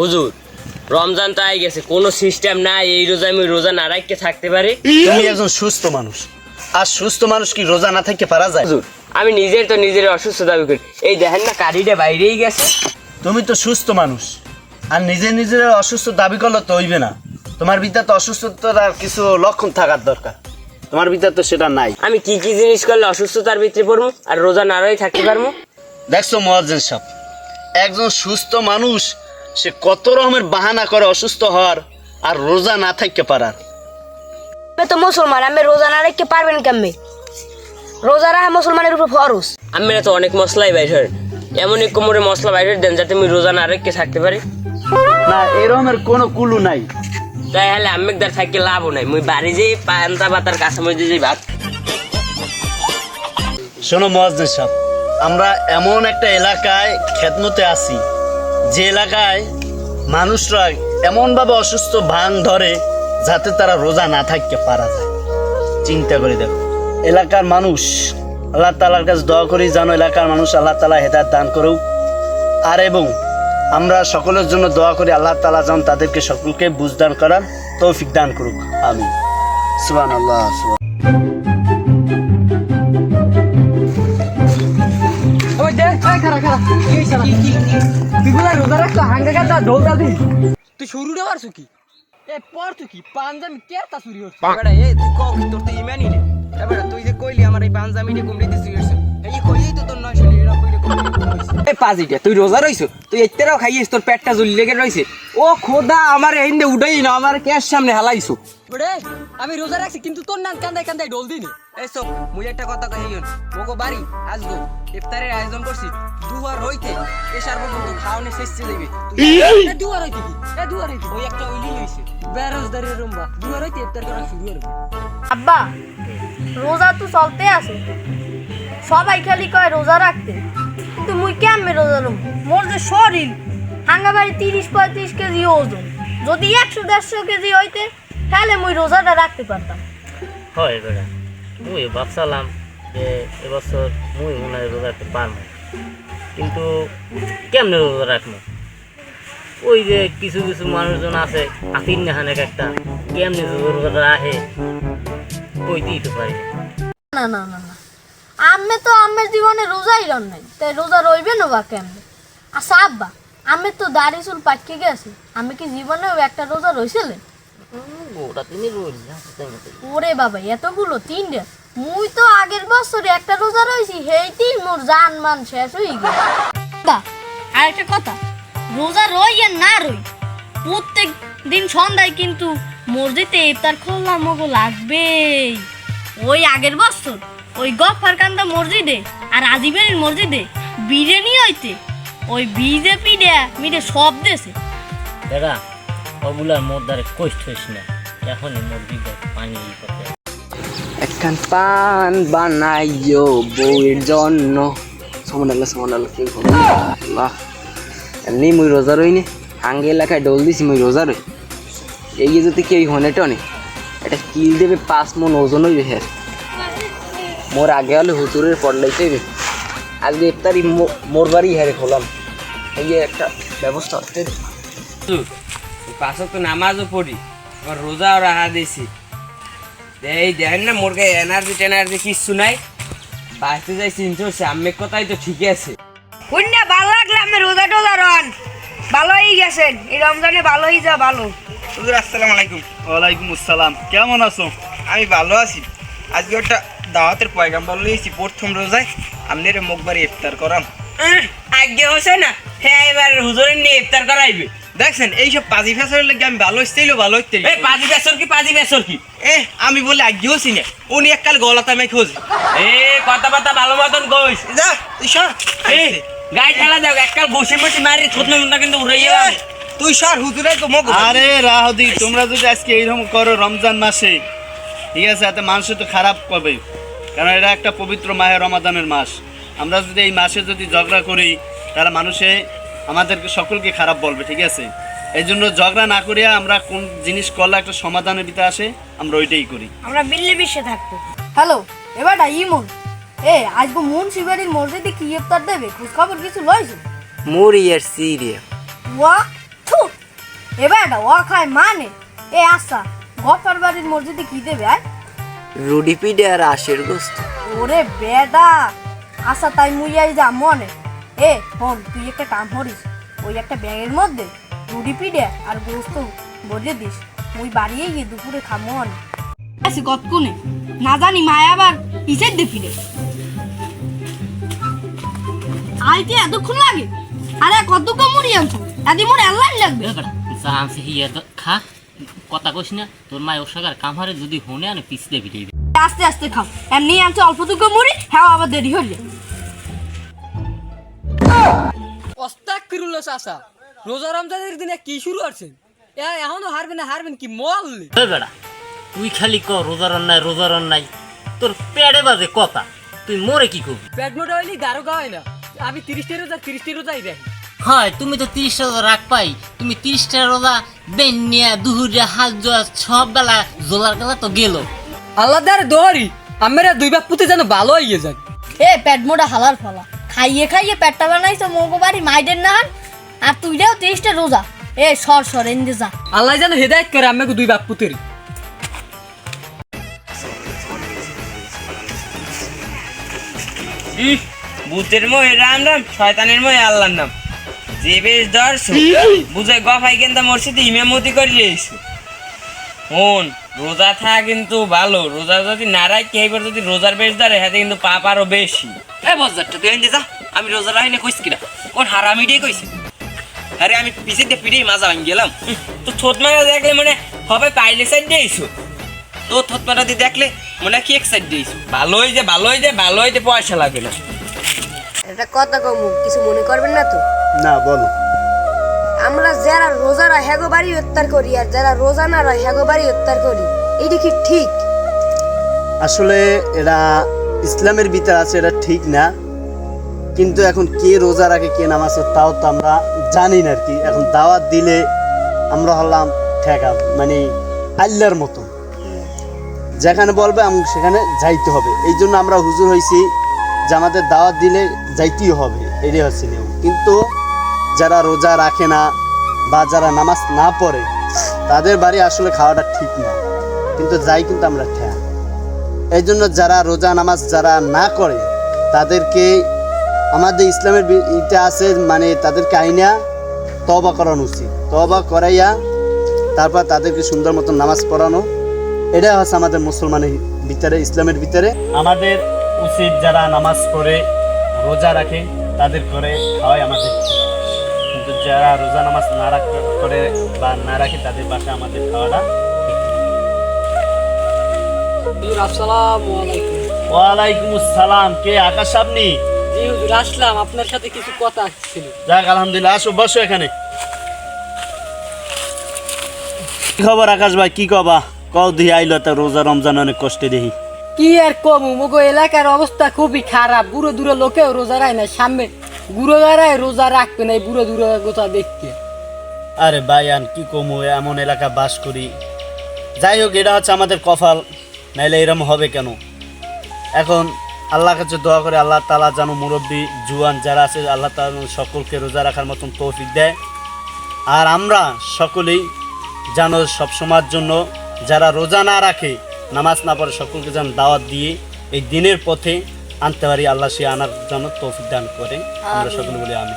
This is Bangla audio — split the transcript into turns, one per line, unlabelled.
হুজুর রমজান তো আই গেছে কোনো সিস্টেম নাই এই রোজা আমি রোজা না রাখতে থাকতে পারি।
তুমি একজন সুস্থ মানুষ আর সুস্থ মানুষ কি রোজা না থাকতে পারা যায়?
হুজুর আমি নিজের তো নিজের অসুস্থ দাবি করি। এই দেখেন না কারিটা বাইরেই গেছে।
তুমি তো সুস্থ মানুষ আর নিজে নিজের অসুস্থ দাবি করলে তো হইবে না। তোমার ভিতরে তো অসুস্থতার কিছু লক্ষণ থাকার দরকার। তোমার ভিতরে তো সেটা নাই।
আমি কি কি জিনিস করলে অসুস্থতার ভিতরে পড়ব আর রোজা না রাই থাকতে পারব
দেখছ মহাজন সাহেব একজন সুস্থ মানুষ সে কত রকমের বাহানা করে অসুস্থ হওয়ার আর রোজা না থাকতে পারার।
আমি তো মুসলমান আমি রোজা না রেখে পারবেন কেমনে? রোজা রাখা মুসলমানের উপর ফরজ।
আমি তো অনেক মশলাই বাইর হয়। এমন এক কোমরে মশলা বাইর দেন যাতে আমি রোজা না রেখে থাকতে পারি।
না এরকমের কোনো কুলু নাই।
তাই হলে আমি দার থাকি লাভও নাই। মুই বাড়ি যেই পান্তা বাতার কাছে মধ্যে যেই ভাত।
শোনো মহাজন সাহেব আমরা এমন একটা এলাকায় খেদমতে আছি। যে এলাকায় মানুষরা এমনভাবে অসুস্থ ভাঙ ধরে যাতে তারা রোজা না থাকতে পারা যায়। চিন্তা করে দেখো, এলাকার মানুষ আল্লাহ তালার কাছে দোয়া করি জানো এলাকার মানুষ আল্লাহ তালা হেদায়ত দান করুক। আর এবং আমরা সকলের জন্য দোয়া করি আল্লাহ তালা যেন তাদেরকে সকলকে বুঝদান করার তৌফিক দান করুক। আমি সুবান আল্লাহ
ওই তুই শুরুটা পারছ কি এ পর কি পাঞ্জাবি কেরটা চুরি হচ্ছে?
বেটা এই তুই কও কি তোর তো ইমানই নেই এ তুই যে কইলি আমার এই পাঞ্জাবিটা কুমড়ি দিছিস গেছে এই কইলেই তো তোর নয়শো লিরা কইলে এই পাজিটা তুই রোজা রইছো? তুই এত্তেরাও খাইছিস তোর পেটটা জুলি লেগে রইছে। ও খোদা আমার এইন্দে উঠাই না আমার ক্যাশ সামনে হালাইছো।
বড়ে আমি রোজা রাখছি কিন্তু তোর নাম কান্দায় কান্দায় ঢোল দিনি
এই সব মুই একটা কথা কহিয়ন মোগো বাড়ি আসব ইফতারের আয়োজন করছি। দুয়ার হইতে এ সার্বভৌম খাওয়ানো শেষ চলে যাবে
দুয়ার হইতে কি? এ দুয়ার হইতে
ওই একটা উইলি হইছে
বেরোজদারি রুম্বা। দুয়ার হইতে ইফতার করা শুরু করবে
আব্বা রোজা তো চলতে আছে। সবাই খালি কয় রোজা রাখতে। কিন্তু মুই কেমনে রোজা রুম মোর যে শরীর হাঙ্গাবাড়ি তিরিশ পঁয়ত্রিশ কেজি ওজন। যদি একশো দেড়শো কেজি হইতে তাহলে মুই রোজাটা রাখতে পারতাম।
হয় বেড়া মুই ভাবছিলাম যে এবছর মুই মনে হয় রোজা রাখতে পারব। কিন্তু কেমনে রোজা রাখব? ওই যে কিছু কিছু মানুষজন আছে আতিন নেহানেক একটা কেমনে রোজা রাখে? কই দিতে পারি না।
না না না না। আমি তো আমের জীবনে রোজাই রন নাই। তাই রোজা রইবে না বা কেমনে? আচ্ছা আব্বা আমি তো দাড়ি চুল পাটকে গেছি। আমি কি জীবনেও একটা রোজা রইছিলেন
গোটা তিনি রোজ
ওরে বাবা এতগুলো তিনটে? মুই তো আগের বছরে একটা রোজা রইছি হেইতেই মোর জান মান শেষ হয়ে গেল। আর একটা কথা রোজা রই আর না রই প্রত্যেক দিন সন্ধ্যায় কিন্তু মসজিদে ইফতার খোলা মগো লাগবেই। ওই আগের বছর ওই গফার কান্দা মসজিদে আর আজিবের মসজিদে বিরিয়ানি হইতে ওই বিজেপি দেয়া মিটে সব দেশে।
বেড়া ওগুলার মধ্যে কষ্ট হইস না। এখনই মোর পানি করতে।
একখান পান বানাইও বউয়ের জন্য। সমান আল্লাহ সমান আল্লাহ কেউ আল্লাহ এমনি মুই রোজা রই নে। হাঙ্গে এলাকায় ডোল দিছি মুই রোজা রই। এই যদি কেউ হনে টনে এটা কিল দেবে পাঁচ মন ওজন হইবে হ্যাঁ মোর আগে হলে হুজুরের পড়লেই হইবে। আজকে ইফতারি মোর বাড়ি হ্যারে খোলাম। এই একটা ব্যবস্থা হচ্ছে।
পাঁচক তো নামাজও পড়ি। আবার রোজাও রাখা দিয়েছি এই দেখেন না মোর গায়ে এনার্জি টেনার্জি কিচ্ছু নাই। বাঁচতে যাই চিন্তা হচ্ছে আমের কথাই তো ঠিকই আছে।
কুন্যা ভালো লাগলে আমি রোজা টোজা রন। ভালোই গেছেন এই রমজানে ভালোই যা ভালো।
হুজুর আসসালামু আলাইকুম।
ওয়ালাইকুম আসসালাম। কেমন আছো?
আমি ভালো আছি। আজকে একটা দাওয়াতের পয়গাম্বর লইছি প্রথম রোজায়। আপনার মুখবাড়ি ইফতার করাম।
আগে হচ্ছে না হ্যাঁ এবার হুজুরের নিয়ে ইফতার করাইবে।
দেখছেন এইসব পাজি ফেসারের লাগে আমি ভালো হইতেইলো ভালো হইতে
এই পাজি বেসর কি পাজি বেসর কি?
এ আমি বলে আগে হচ্ছি না উনি এককাল গলাতে আমি খোঁজ।
এ কথা বার্তা ভালো মতন কইস।
যা তুই সর।
এই গাই খেলা যাও এককাল বসে বসে মারি থতনা মুন্না কিন্তু উড়ে যাবে
তুই সর হুজুরে তো মগ
আরে রাহদি তোমরা যদি আজকে এইরকম করো রমজান মাসে ঠিক আছে এতে মানুষ তো খারাপ করবে। কারণ এটা একটা পবিত্র মাহে রমাদানের মাস। আমরা যদি এই মাসে যদি ঝগড়া করি তাহলে মানুষে আমাদেরকে সকলকে খারাপ বলবে ঠিক আছে? এই জন্য ঝগড়া না করিয়া আমরা কোন জিনিস করলে একটা সমাধানের ভিতরে আসে আমরা ওইটাই করি।
আমরা মিলে মিশে থাকব। হ্যালো এবারটা ইমন। এ আজকে মন শিবাড়ির মসজিদে কি ইফতার দেবে? খোঁজ খবর কিছু লইছো?
মুড়ি আর সিরিয়া
ওয়া থু এবার এটা ও খায় মানে? এ আচ্ছা গফার বাড়ির মসজিদে কি দেবে আয়?
রুডি পিডে আর আশের গোস্ত।
ওরে বেডা আচ্ছা তাই মুই আই যা মনে। এ হন তুই একটা কাম করিস। ওই একটা ব্যাগের মধ্যে রুটি পিঠে আর গোস্ত বলে দিস। মুই বাড়িয়ে গিয়ে দুপুরে খামো অনে আছি কতক্ষণে না জানি মায় আবার পিছের দিয়ে ফিরে আইতে এতক্ষণ লাগে? আরে কতক্ষণ মুড়ি আনছো? এদি মোর এল্লাই লাগবে।
যা আনছে হিয়া তো খা। কথা কইস না তোর মায় ওর সাগার কামহারে যদি হনে আনে পিছলে ভিড়ে
আস্তে আস্তে খাও। এমনি আনছো অল্প দুঃখ মুড়ি হ্যাঁ আবার দেরি হইলে।
অস্তাক কিরুল চাষা রোজা রমজানের দিনে কি শুরু করছেন এ এখনও হারবেন না হারবেন কি মল্লি
এ বেটা তুই খালি ক রোজার অন্যায় রোজার অন্যায় তোর পেড়ে বাজে কথা তুই মরে কি করবি?
পেট মোটা হইলি গারো গাওয়াই না। আমি তিরিশটি রোজা তিরিশটি রোজাই দেখি।
হয় তুমি তো তিরিশটা রোজা রাখ পাই। তুমি তিরিশটা রোজা বেনিয়া দুহুরিয়া হাত জোয়া সব বেলা জোলার গেলা তো গেল।
আল্লাহ দার দোহরি আমরা দুই বাপ পুতে যেন ভালো হইয়ে যান
এ পেট মোটা হালার ফলা। খাইয়ে খাইয়ে পেটটা বানাইছো মগো বাড়ি মাইডের না হান। আর তুইটাও তেইশটা রোজা। এ সর সর এনদে যা।
আল্লাহ যেন হেদায়ত করে আমাকে দুই বাপ পুতের
ভূতের মহে রাম রাম শয়তানের মহে আল্লাহর নাম। যে বেশ ধরছো বুঝে গফাই কিন্তু মসজিদে ইমামতি করে এসো হন রোজা থাকা কিন্তু ভালো। রোজা যদি না রাখি এইবার যদি রোজার বেশ ধরে হাতে কিন্তু পাপ আরও বেশি।
এ বজারটা তুই এনে যা আমি রোজা রাহিনে কইস কিনা? কোন হারামিটাই কইছে? আরে আমি পিছে দিয়ে পিড়েই মাজা ভাঙ গেলাম।
তো থোত মারা দেখলে মানে হবে পাইলে সাইড দিয়েছ
তো থতমাটা দিয়ে দেখলে মনে কি এক সাইড দিয়েছ
ভালো হয়েছে ভালো হয়েছে ভালো হয়েছে পয়সা লাগবে না।
এটা কথা কমু কিছু মনে করবেন না তো?
না বলো।
আমরা যারা রোজারা হ্যাগো বাড়ি হত্যার করি আর যারা রোজা না রয় হ্যাগো বাড়ি হত্যার করি এইটা কি ঠিক?
আসলে এরা ইসলামের ভিতরে আছে এটা ঠিক না, কিন্তু এখন কে রোজা রাখে, কে নামাজ তাও তো আমরা জানি না আর কি। এখন দাওয়াত দিলে আমরা হলাম ঠেকা মানে আল্লাহর মতো। যেখানে বলবে আমি সেখানে যাইতে হবে। এই জন্য আমরা হুজুর হয়েছি যে আমাদের দাওয়াত দিলে যাইতেই হবে, এটাই হচ্ছে নিয়ম। কিন্তু যারা রোজা রাখে না বা যারা নামাজ না পড়ে, তাদের বাড়ি আসলে খাওয়াটা ঠিক না। কিন্তু যাই কিন্তু আমরা ঠেয়া এই জন্য যারা রোজা নামাজ যারা না করে, তাদেরকে আমাদের ইসলামের ইতে আছে মানে তাদেরকে আইনা তবা করানো উচিত। তবা করাইয়া তারপর তাদেরকে সুন্দর মতো নামাজ পড়ানো। এটা হচ্ছে আমাদের মুসলমানের ভিতরে, ইসলামের ভিতরে। আমাদের উচিত যারা নামাজ পড়ে, রোজা রাখে, তাদের করে খাওয়াই আমাদের। কিন্তু যারা রোজা নামাজ না রাখ করে বা না রাখে, তাদের বাসায় আমাদের খাওয়াটা
আসসালামু আলাইকুম।
ওয়ালাইকুম আসসালাম। কে আকাশ আপনি?
জি হুজুর আসলাম। আপনার সাথে কিছু কথা ছিল
যাক আলহামদুলিল্লাহ আসো বসো এখানে। কি খবর আকাশ ভাই কি কবা? কও দিয়ে আইলো তা রোজা রমজান অনেক কষ্টে দেখি।
কি আর কম মগো এলাকার অবস্থা খুবই খারাপ। বুড়ো দূরে লোকেও রোজা রায় না সামনে গুড়ো গাড়ায় রোজা রাখবে না এই বুড়ো দূরে গোটা দেখতে।
আরে ভাই আন কি কমু এমন এলাকা বাস করি। যাই হোক এটা হচ্ছে আমাদের কপাল। নাইলে এরম হবে কেন? এখন আল্লাহ কাছে দোয়া করে আল্লাহ তালা যেন মুরব্বী জুয়ান যারা আছে আল্লাহ তালা যেন সকলকে রোজা রাখার মতন তৌফিক দেয়। আর আমরা সকলেই যেন সবসময়ের জন্য যারা রোজা না রাখে নামাজ না পড়ে সকলকে যেন দাওয়াত দিয়ে এই দিনের পথে আনতে পারি আল্লাহ সে আনার জন্য তৌফিক দান করে আমরা সকলে বলি আমি